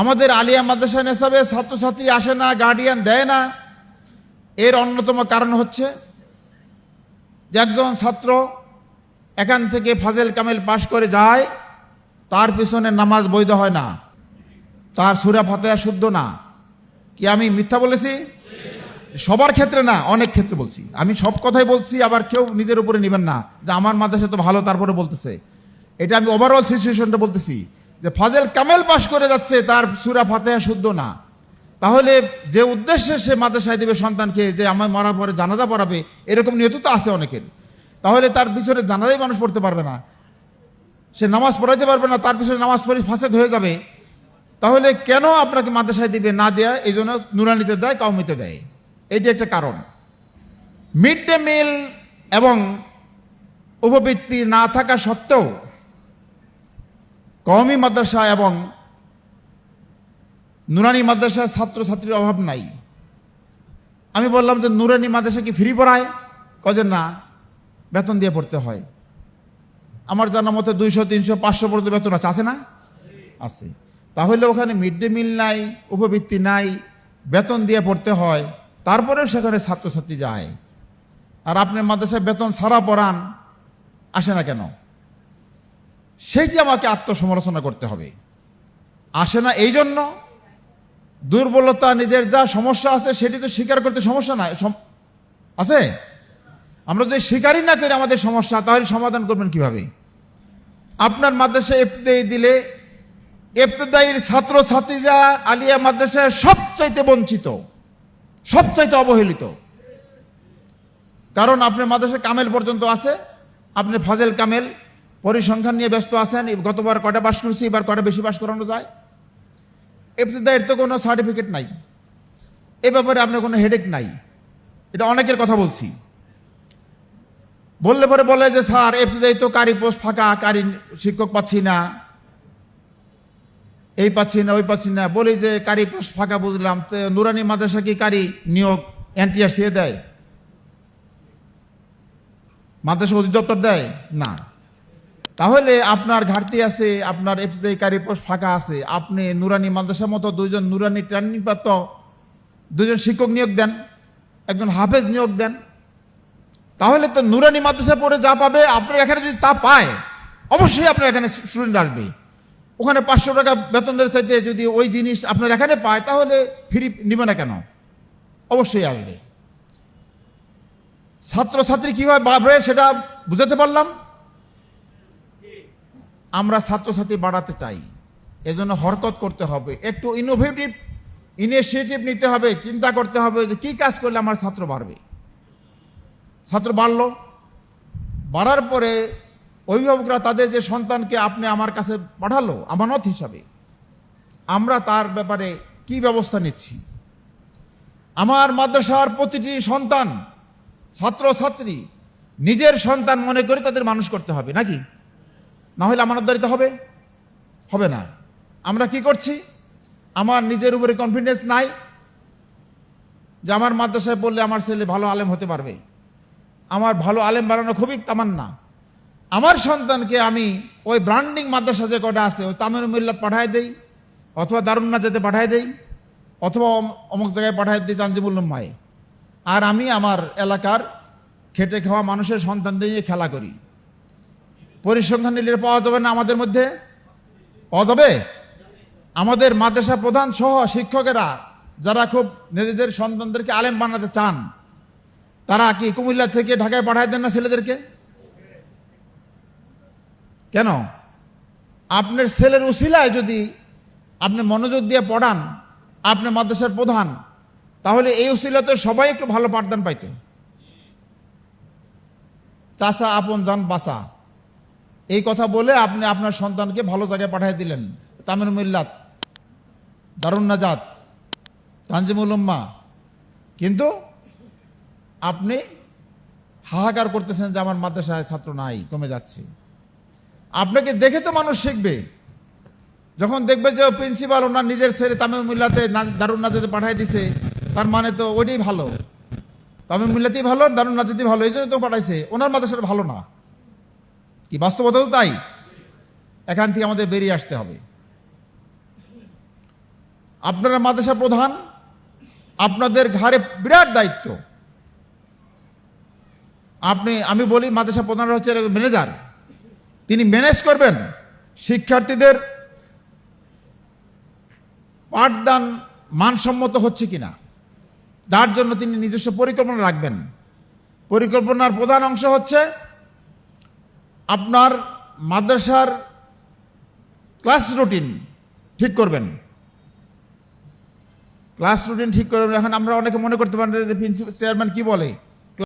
আমাদের আলিয়া মাদ্রাসা নেশাবে ছাত্রছাত্রী আসে না গার্ডিয়ান দেয় না। এর অন্যতম কারণ হচ্ছে যে একজন ছাত্র এখান থেকে ফাজেল কামেল পাশ করে যায়, তার পিছনে নামাজ বৈধ হয় না, তার সুরা ফাতেহা শুদ্ধ না। কি আমি মিথ্যা বলেছি? সবার ক্ষেত্রে না, অনেক ক্ষেত্রে বলছি। আমি সব কথাই বলছি, আবার কেউ নিজের উপরে নেবেন না যে আমার মাদ্রাসা তো ভালো, তারপরে বলতেছে। এটা আমি ওভারঅল সিচুয়েশনটা বলতেছি। যে ফাজেল কামেল পাশ করে যাচ্ছে, তার সুরা ফাতেহা শুদ্ধ না। তাহলে যে উদ্দেশ্যে সে মাদ্রাসায় দেবে সন্তানকে, যে আমার মরার পরে জানাজা পড়াবে, এরকম নিয়ত তো আছে অনেকের। তাহলে তার পিছনে জানাজাই মানুষ পড়তে পারবে না। সে নামাজ পড়াইতে পারবে না, তার পিছনে নামাজ পড়ে ফাঁসেদ হয়ে যাবে। তাহলে কেন আপনাকে মাদ্রাসায় দিবে না দেয়া, এই জন্য নুরানিতে দেয়, কাউমিতে দেয়? এটি একটা কারণ। মিড ডে মিল এবং উপবৃত্তি না থাকা সত্ত্বেও কওমি মাদ্রাসা এবং নুরানি মাদ্রাসায় ছাত্রছাত্রীর অভাব নাই। আমি বললাম যে নুরানি মাদ্রাসা কি ফ্রি পড়ায়? কজন না, বেতন দিয়ে পড়তে হয়। আমার জানা মতে দুইশো, তিনশো, পাঁচশো পর্যন্ত বেতন আছে। আছে না? আছে। তাহলে ওখানে মিড ডে মিল নাই, উপবৃত্তি নাই, বেতন দিয়ে পড়তে হয়, তারপরেও সেখানে ছাত্রছাত্রী যায়। আর আপনি মাদ্রাসায় বেতন সারা পড়ান, আসে না কেন? সেইটি আমাকে আত্মসমালোচনা করতে হবে। আসে না এই জন্য দুর্বলতা, নিজের যা সমস্যা আছে সেটি তো স্বীকার করতে সমস্যা নাই আছে? আমরা যদি স্বীকারই না করি আমাদের সমস্যা, তাহলে সমাধান করবেন কীভাবে? আপনার মাদ্রাসায় এফতেদায়ী দিলে এফতেদায়ীর ছাত্র ছাত্রীরা আলিয়া মাদ্রাসায় সবচাইতে বঞ্চিত, সবচাইতে অবহেলিত। কারণ আপনার মাদ্রাসায় কামেল পর্যন্ত আছে, আপনি ফাজেল কামেল পরিসংখ্যান নিয়ে ব্যস্ত আছেন। গতবার কটা পাস করছি, এবার কটা বেশি পাস করানো যায়? এফতেদায়ের তো কোনো সার্টিফিকেট নাই। এ ব্যাপারে আপনার কোনো হেডেক নাই। এটা অনেকের কথা বলছি। বললে পরে বলে যে, স্যার এফতেদায়ী তো কারি পোস্ট ফাঁকা, কারি শিক্ষক পাচ্ছি না। এই পাচ্ছি না, ওই পাচ্ছি না। বলি যে, কারি পোস্ট ফাঁকা বুঝলাম। তো নুরানি মাদ্রাসা কি কারি নিয়োগ এনটিআরসি দেয়? মাদ্রাসা অধিদপ্তর দেয়? না। তাহলে আপনার ঘাটতি আছে, আপনার এফসিআই কারি পোস্ট ফাঁকা আছে। আপনি নুরানি মাদ্রাসার মতো দুইজন নুরানি ট্রেনিং প্রাপ্ত দুজন শিক্ষক নিয়োগ দেন, একজন হাফেজ নিয়োগ দেন। তাহলে তো নুরানি মাদ্রাসা পড়ে যা পাবে, আপনার এখানে যদি তা পায়, অবশ্যই আপনার এখানে স্টুডেন্ট আসবে। ওখানে পাঁচশো টাকা বেতনের চাইতে যদি ওই জিনিস আপনার এখানে পায়, তাহলে ফ্রি নিবে না কেন? অবশ্যই আসবে। ছাত্রছাত্রী কীভাবে বাড়বে সেটা বুঝাতে পারলাম। আমরা ছাত্রছাত্রী বাড়াতে চাই। এজন্য হরকত করতে হবে। একটু ইনোভেটিভ ইনিশিয়েটিভ নিতে হবে, চিন্তা করতে হবে যে কী কাজ করলে আমার ছাত্র বাড়বে। ছাত্র বাড়লো। বাড়ার পরে অভিভাবকরা তাদের যে সন্তানকে আপনি আমার কাছে পাঠালো, আমানত হিসাবে, আমরা তার ব্যাপারে কি ব্যবস্থা নিচ্ছি? আমার মাদ্রাসার প্রতিটি সন্তান ছাত্র ছাত্রী নিজের সন্তান মনে করে তাদের মানুষ করতে হবে, নাকি? না হলে আমানতদারিতে হবে? হবে না। আমরা কি করছি? আমার নিজের উপরে কনফিডেন্স নাই যে আমার মাদ্রাসায় পড়লে আমার ছেলে ভালো আলেম হতে পারবে। আমার ভালো আলেম বানানো খুবই তামান্না। আমার সন্তানকে আমি ওই ব্র্যান্ডিং মাদ্রাসা যে কটা আছে, ওই তামিল মিল্লাত পাঠায় দেই, অথবা দারুন্না যেতে পাঠায় দেই, অথবা অম- অমুক জায়গায় পাঠায় দিই তানজিবুল্লম মায়ে আর আমি আমার এলাকার খেটে খাওয়া মানুষের সন্তানদের নিয়ে খেলা করি। পরিসংখ্যান নিলে পাওয়া যাবে না আমাদের মধ্যে? পাওয়া যাবে? আমাদের মাদ্রাসা প্রধান সহ শিক্ষকেরা যারা খুব নিজেদের সন্তানদেরকে আলেম বানাতে চান, তারা কি কুমিল্লা থেকে ঢাকায় পাঠায় দেন না ছেলেদেরকে? কেন? আপনার ছেলের উশিলায় যদি আপনি মনোযোগ দিয়ে পড়ান, আপনি মাদ্রাসার প্রধান, তাহলে এই উসিলাতে সবাই একটু ভালো পাঠদান পাইত চাষা আপন যান বাসা এই কথা বলে আপনি আপনার সন্তানকে ভালো জায়গায় পাঠিয়ে দিলেন। তামিল মিল্লাত, দারুণ নাজাত, তানজিমুল উম্মা। কিন্তু আপনি হাহাকার করতেছেন যে আমার মাদ্রাসায় ছাত্র নাই, কমে যাচ্ছে। আপনাকে দেখে তো মানুষ শিখবে। যখন দেখবে যে প্রিন্সিপাল ওনার নিজের ছেলে তামিল মিল্লাতে না- দারুণ নাজাতে পাঠিয়ে দিছে, তার মানে তো ওইটাই ভালো। তামিল মিল্লাতেই ভালো, দারুণ নাজাতেই ভালো এই জন্য তো পাঠাইছে। ওনার মাদ্রাসাটা ভালো না। কি? বাস্তবতা তো তাই। এখান থেকে আমাদের বেরিয়ে আসতে হবে। আপনারা মাদ্রাসা প্রধান, আপনাদের ঘাড়ে বিরাট দায়িত্ব। আপনি, আমি বলি মাদ্রাসা প্রধানরা হচ্ছে ম্যানেজার তিনি ম্যানেজ করবেন। শিক্ষার্থীদের পাঠদান মানসম্মত হচ্ছে কিনা, তার জন্য তিনি নিজস্ব পরিকল্পনা রাখবেন। পরিকল্পনার প্রধান অংশ হচ্ছে আপনার মাদ্রাসার ক্লাস রুটিন ঠিক করবেন। ক্লাস রুটিন ঠিক করবেন এখন আমরা অনেকে মনে করতে পারেন যে প্রিন্সিপাল, চেয়ারম্যান কি বলে?